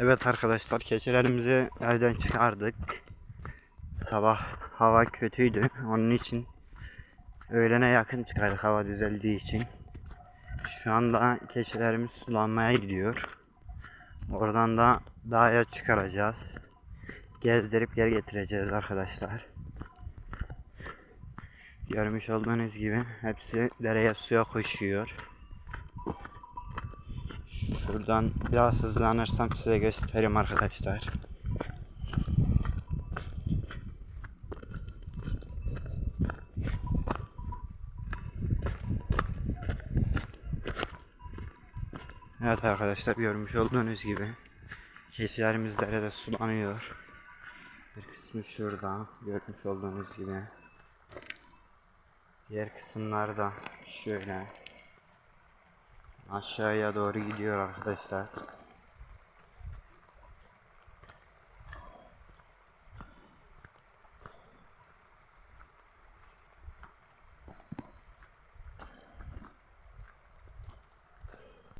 Evet arkadaşlar keçilerimizi evden çıkardık. Sabah hava kötüydü. Onun için öğlene yakın çıkardık hava düzeldiği için. Şu anda keçilerimiz sulanmaya gidiyor. Oradan da dağa çıkaracağız. Gezdirip geri getireceğiz arkadaşlar. Görmüş olduğunuz gibi hepsi dereye suya koşuyor. Şuradan biraz hızlanırsam size göstereyim arkadaşlar. Evet arkadaşlar görmüş olduğunuz gibi keçilerimiz derede sulanıyor. Bir kısmı şurada görmüş olduğunuz gibi. Diğer kısımlar da şöyle aşağıya doğru gidiyor arkadaşlar.